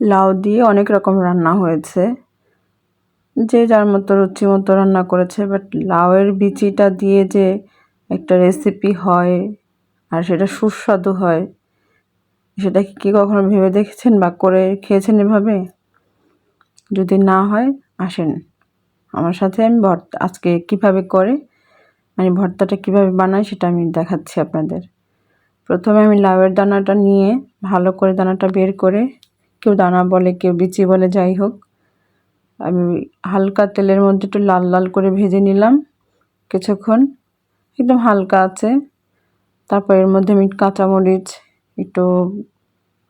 লাউ দিয়ে অনেক রকম রান্না হয়েছে। যে যার মতো রুচি মতো রান্না করেছে বাট লাউয়ের বিচিটা দিয়ে যে একটা রেসিপি হয় আর সেটা সুস্বাদু হয়, সেটা কি কখনো ভেবে দেখেছেন বা করে খেয়েছেন এভাবে? যদি না হয়, আসেন। আমার সাথে আমি ভর্তা, আজকে কীভাবে করে মানে ভর্তাটা কীভাবে বানাই সেটা আমি দেখাচ্ছি আপনাদের। প্রথমে আমি লাউয়ের দানাটা নিয়ে ভালো করে দানাটা বের করে কেউ দানা বলে, কেউ বিচি বলে, যাই হোক। আমি হালকা তেলের মধ্যে একটু লাল লাল করে ভেজে নিলাম কিছুক্ষণ। একদম হালকা আছে। তারপর এর মধ্যে আমি কাঁচামরিচ, একটু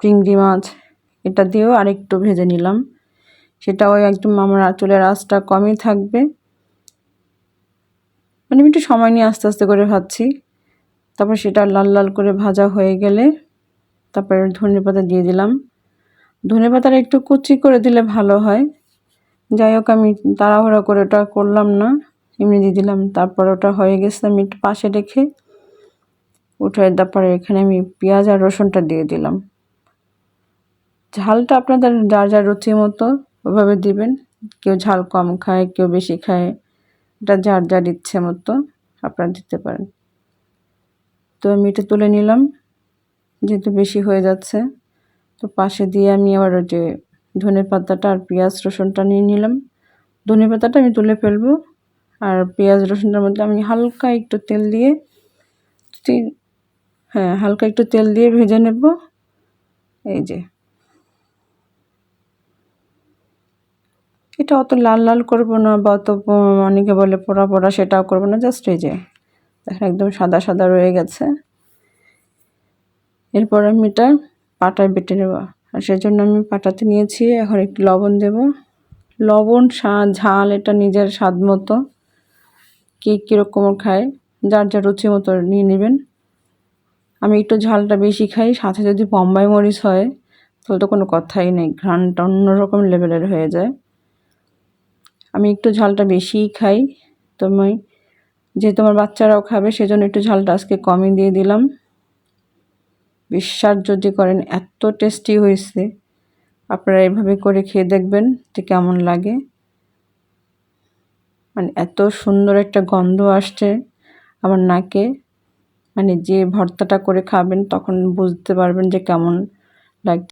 চিংড়ি মাছ, এটা দিয়েও আরেকটু ভেজে নিলাম। সেটাও একদম আমার চুলের আঁচটা কমই থাকবে। মানে আমি একটু সময় নিয়ে আস্তে আস্তে করে ভাজছি। তারপর সেটা লাল লাল করে ভাজা হয়ে গেলে তারপরে ধনে পাতা দিয়ে দিলাম। ধনে পাতাটা একটু কুচি করে দিলে ভালো হয়। যাই হোক, আমি তাড়াহুড়া করে ওটা করলাম না। এমনি দিয়ে দিলাম। তারপর ওটা হয়ে গেছে আমি একটু পাশে রেখে উঠে তারপরে এখানে আমি পেঁয়াজ আর রসুনটা দিয়ে দিলাম। ঝালটা আপনাদের যার যার রুচি মতো ওভাবে দিবেন। কেউ ঝাল কম খায়, কেউ বেশি খায়। এটা যার যার ইচ্ছে মতো আপনারা দিতে পারেন। তো আমি এটা তুলে নিলাম। যেহেতু বেশি হয়ে যাচ্ছে। তো পাশে দিয়ে আমি আবার ওই যে ধনে পাতাটা আর পেঁয়াজ রসুনটা নিয়ে নিলাম। ধনে পাতাটা আমি তুলে ফেলব আর পেঁয়াজ রসুনটার মধ্যে আমি হালকা একটু তেল দিয়ে হ্যাঁ হালকা একটু তেল দিয়ে ভেজে নেব। এই যে। এটা অত লাল লাল করব না বা অত, অনেকে বলে পোড়া পোড়া সেটাও করব না, জাস্ট এই যে, দেখেন একদম সাদা সাদা রয়ে গেছে। এরপর আমি এটা পাটায় বেটে নেব। আর সেজন্য আমি পাটাতে নিয়েছি, এখন একটু লবণ দেব। লবণ ঝাল, এটা নিজের স্বাদ মতো। কে কীরকম খায়, যার যার রুচি মতো নিয়ে নেবেন। আমি একটু ঝালটা বেশি খাই, সাথে যদি বম্বাই মরিচ হয়, তাহলে তো কোনো কথাই নেই ঘ্রানটা অন্যরকম লেভেলের হয়ে যায়। আমি একটু ঝালটা বেশিই খাই, তো আমি, যেহেতু আমার বাচ্চারাও খাবে, সেজন্য একটু ঝালটা আজকে কমই দিয়ে দিলাম। বিশ্বাস যদি করেন, এত টেস্টি হয়েছে। আপনারা এভাবে করে খেয়ে দেখবেন যে কেমন লাগে। মানে এত সুন্দর একটা গন্ধ আসছে আমার নাকে। মানে যে ভর্তাটা করে খাবেন, তখন বুঝতে পারবেন যে কেমন লাগছে।